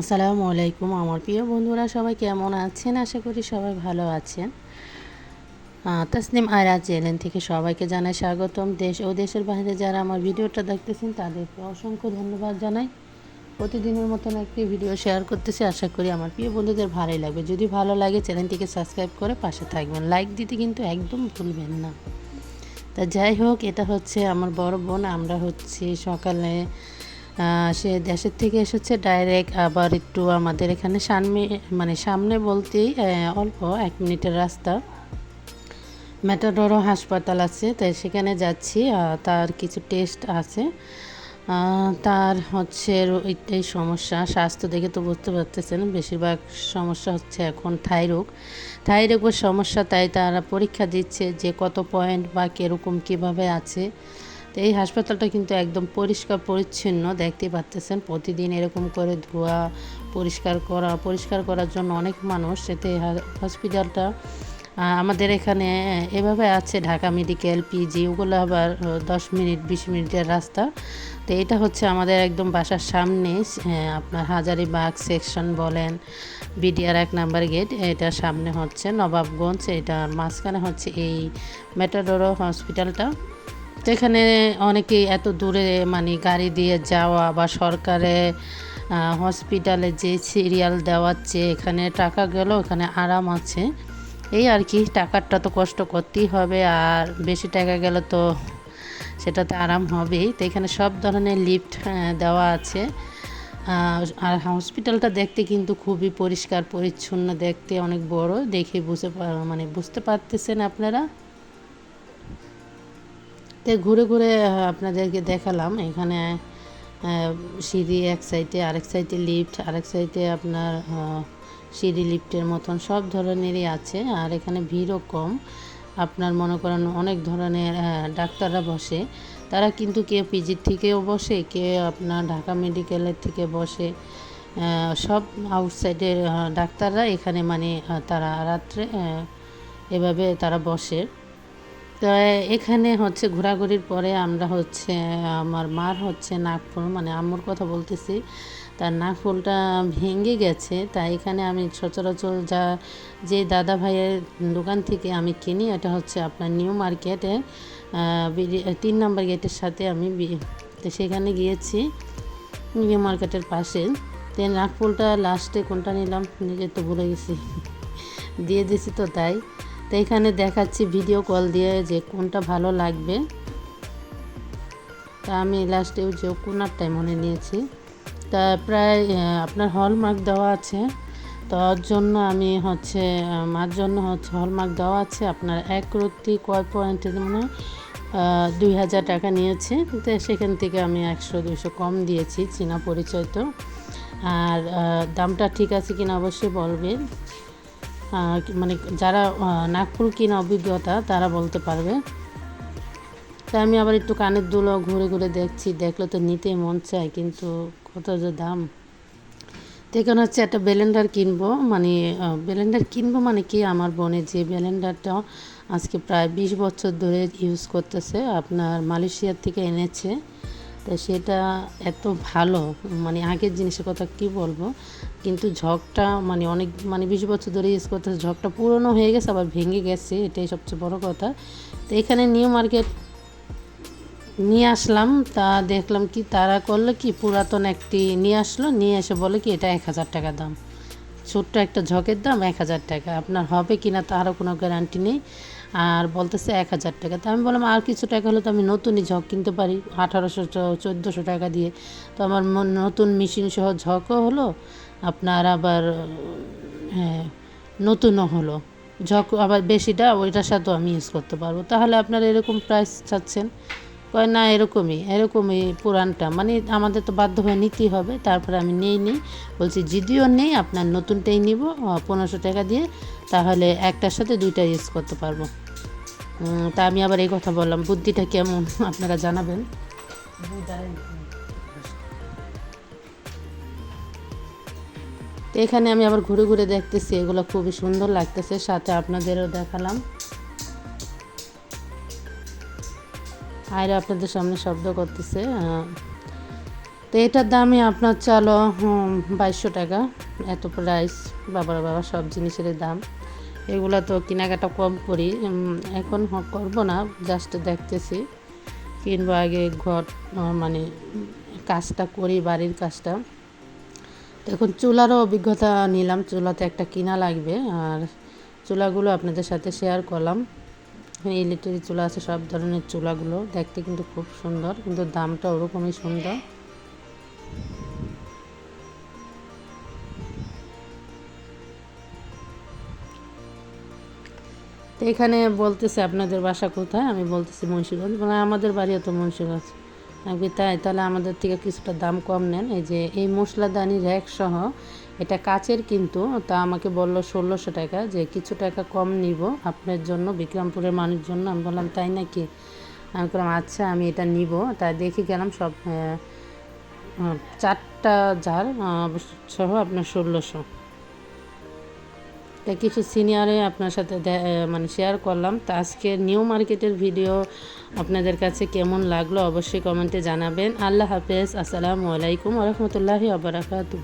আসসালামু আলাইকুম আমার প্রিয় বন্ধুরা, সবাই কেমন আছেন? আশা করি সবাই ভালো আছেন। তাসনিম আয়রা চ্যানেল থেকে সবাইকে জানাই স্বাগতম। দেশ ও দেশের বাইরে যারা আমার ভিডিওটা দেখতেছেন, তাদেরকে অসংখ্য ধন্যবাদ জানাই। প্রতিদিনের মতন একটি ভিডিও শেয়ার করতেছি। আশা করি আমার প্রিয় বন্ধুদের ভালোই লাগবে। যদি ভালো লাগে, চ্যানেলটিকে সাবস্ক্রাইব করে পাশে থাকবেন। লাইক দিতে কিন্তু একদম ভুলবেন না। তা যাই হোক, এটা হচ্ছে আমার বড় বোন। আমরা হচ্ছে সকালে সে দেশের থেকে এসেছে ডাইরেক্ট আবার একটু আমাদের এখানে সামনে মানে সামনে বলতেই অল্প এক মিনিটের রাস্তা। মেটাডোরো হাসপাতাল আছে, তাই সেখানে যাচ্ছি তার কিছু টেস্ট আছে। তার হচ্ছে এইটাই সমস্যা, স্বাস্থ্য দেখে তো বুঝতে পারতেছেন, বেশিরভাগ সমস্যা হচ্ছে এখন থাইরোগ থাইরোগের সমস্যা, তাই তারা পরীক্ষা দিচ্ছে যে কত পয়েন্ট বা কীরকম কীভাবে আছে। তো এই হাসপাতালটা কিন্তু একদম পরিষ্কার পরিচ্ছন্ন দেখতে পাচ্তেছেন। প্রতিদিন এরকম করে ধোয়া, পরিষ্কার করা, পরিষ্কার করার জন্য অনেক মানুষ এতে হসপিটালটা আমাদের এখানে এভাবে আছে, ঢাকা মেডিকেল, পিজি, ওগুলো আবার দশ মিনিট, বিশ মিনিটের রাস্তা। তো এটা হচ্ছে আমাদের একদম বাসার সামনে আপনার হাজারিবাগ সেকশন বলেন, বিডিআর এক নাম্বার গেট এটার সামনে হচ্ছে নবাবগঞ্জ, এটার মাঝখানে হচ্ছে এই মেটাডোরো হসপিটালটা। তো এখানে অনেকেই এত দূরে মানে গাড়ি দিয়ে যাওয়া বা সরকারে হসপিটালে যে সিরিয়াল দেওয়াচ্ছে, এখানে টাকা গেল, এখানে আরাম আছে। এই আর কি, টাকারটা তো কষ্ট করতেই হবে, আর বেশি টাকা গেলে তো সেটাতে আরাম হবেই। তো এখানে সব ধরনের লিফট দেওয়া আছে। আর হসপিটালটা দেখতে কিন্তু খুবই পরিষ্কার, পরিচ্ছন্ন, দেখতে অনেক বড়, দেখে বুঝে মানে বুঝতে পারতেছেন আপনারা? তো ঘুরে ঘুরে আপনাদেরকে দেখালাম। এখানে সিঁড়ি এক সাইডে, আরেক সাইডে লিফট, আরেক সাইডে আপনার সিঁড়ি লিফটের মতন সব ধরনেরই আছে। আর এখানে ভিড়ও কম। আপনার মনে করেন অনেক ধরনের ডাক্তাররা বসে। তারা কিন্তু কে পিজির থেকেও বসে কে আপনার ঢাকা মেডিকেলের থেকে বসে। সব আউটসাইডের ডাক্তাররা এখানে মানে তারা রাত্রে এভাবে তারা বসে। তো এখানে হচ্ছে ঘোরাঘুরির পরে আমরা হচ্ছে, আমার মার হচ্ছে নাকফুল মানে আম্মুর কথা বলতেছি। তার নাকফুলটা ভেঙে গেছে, তাই এখানে আমি সচরাচর যা, যে দাদা ভাইয়ের দোকান থেকে আমি কিনি, এটা হচ্ছে আপনার নিউ মার্কেটে তিন নম্বর গেটের সাথে আমি তো সেখানে গিয়েছি, নিউ মার্কেটের পাশে। তো নাকফুলটা লাস্টে কোনটা নিলাম, নিজে তো ভুলে গেছি। দিয়ে দিছি তো তাই। তো এখানে দেখাচ্ছি ভিডিও কল দিয়ে যে কোনটা ভালো লাগবে। তা আমি লাস্টে ওই যে কোনারটাই মনে নিয়েছি। তা প্রায় আপনার হলমার্ক দেওয়া আছে। তার জন্য আমি হচ্ছে, মার জন্য হচ্ছে হলমার্ক দেওয়া আছে। আপনার এক রত্তি কয় পয়েন্টের মনে দুই হাজার টাকা নিয়েছে। তো সেখান থেকে আমি একশো দুশো কম দিয়েছি, চীনা পরিচয় তো। আর দামটা ঠিক আছে কিনা অবশ্যই বলবেন। মানে যারা নাগপুর কিনা অভিজ্ঞতা, তারা বলতে পারবে। তাই আমি আবার একটু কানের দুলো ঘুরে ঘুরে দেখছি, দেখলে তো নিতে মন চায়, কিন্তু কত যে দাম। তো এখানে হচ্ছে একটা ব্লেন্ডার কিনবো মানে ব্লেন্ডার কিনবো মানে কি? আমার বোনে যে ব্লেন্ডারটা আজকে প্রায় বিশ বছর ধরে ইউজ করতেছে, আপনার মালয়েশিয়ার থেকে এনেছে। তো সেটা এত ভালো মানে আগের জিনিসের কথা কি বলব? কিন্তু ঝকটা মানে অনেক মানে বিশ বছর ধরে ইউজ করতে ঝকটা পুরনো হয়ে গেছে, আবার ভেঙে গেছে, এটাই সবচেয়ে বড় কথা। তো এখানে নিউ মার্কেট নিয়ে আসলাম, তা দেখলাম কি তারা করল কি পুরাতন একটি নিয়ে আসলো, নিয়ে এসে বলে কি এটা এক হাজার টাকা দাম। ছোট্ট একটা ঝকের দাম এক হাজার টাকা। আপনার হবে কি না তারও কোনো গ্যারান্টি নেই। আর বলতেছে এক হাজার টাকা। তো আমি বললাম, আর কিছু টাকা হলে তো আমি নতুনই ঝক কিনতে পারি, আঠারোশো চোদ্দোশো টাকা দিয়ে। তো আমার নতুন মেশিন সহ ঝকও হলো, আপনার আবার হ্যাঁ নতুনও হলো। ঝক আবার বেশিটা, ওইটার সাথেও আমি ইউজ করতে পারব। তাহলে আপনারা এরকম প্রাইস চাচ্ছেন? কয়, না, এরকমই এরকমই পুরানটা। মানে আমাদের তো বাধ্য হয়ে নিতেই হবে, তারপরে আমি নেই, নিই। বলছি, যদিও নেই, আপনার নতুনটাই নিব পনেরোশো টাকা দিয়ে, তাহলে একটার সাথে দুইটা ইউজ করতে পারব। তা আমি আবার এই কথা বললাম। বুদ্ধিটা কেমন? আপনারা জানাবেন। এখানে আমি আবার ঘুরে ঘুরে দেখতেছি, এগুলো খুবই সুন্দর লাগতেছে, সাথে আপনাদেরও দেখালাম। আয়রা আপনাদের সামনে শব্দ করতেছে তো এটার দামই আপনার চালো বাইশশো টাকা, এত প্রাইস বাবার বাবা, সব জিনিসের দাম। এগুলো তো কেনাকাটা কম করি এখন করব না জাস্ট দেখতেছি, কিনবো আগে ঘর মানে কাজটা করি, বাড়ির কাজটা। এখন চুলারও অভিজ্ঞতা নিলাম, চুলাতে একটা কিনা লাগবে, আর চুলাগুলো আপনাদের সাথে শেয়ার করলাম। ইলেকট্রিক চুলা আছে, সব ধরনের চুলাগুলো, দেখতে কিন্তু খুব সুন্দর, কিন্তু দামটা ওরকমই সুন্দর। এখানে বলতেছে আপনাদের বাসা কোথায়? আমি বলতেছি মুন্সিগঞ্জ। বলে, আমাদের বাড়িও তো মুন্সিগঞ্জ। আমি তাই, তাহলে আমাদের থেকে কিছুটা দাম কম নেন। এই যে, এই মশলাদানি র্যাক সহ, এটা কাচের কিন্তু, তা আমাকে বলল ষোলোশো টাকা। যে, কিছু টাকা কম নিব, আপনার জন্য, বিক্রমপুরের মানুষের জন্য আমি বললাম, তাই নাকি? আমি বললাম আচ্ছা আমি এটা নিব। তাই দেখে গেলাম সব চারটা জার সহ আপনার ষোলোশো। তা কিছু সিনিয়রে আপনার সাথে মানে শেয়ার করলাম। তা আজকে নিউ মার্কেটের ভিডিও আপনাদের কাছে কেমন লাগল অবশ্যই কমেন্টে জানাবেন। আল্লাহ হাফেজ। আসসালামু আলাইকুম রহমতুল্লাহি আবরাকাতু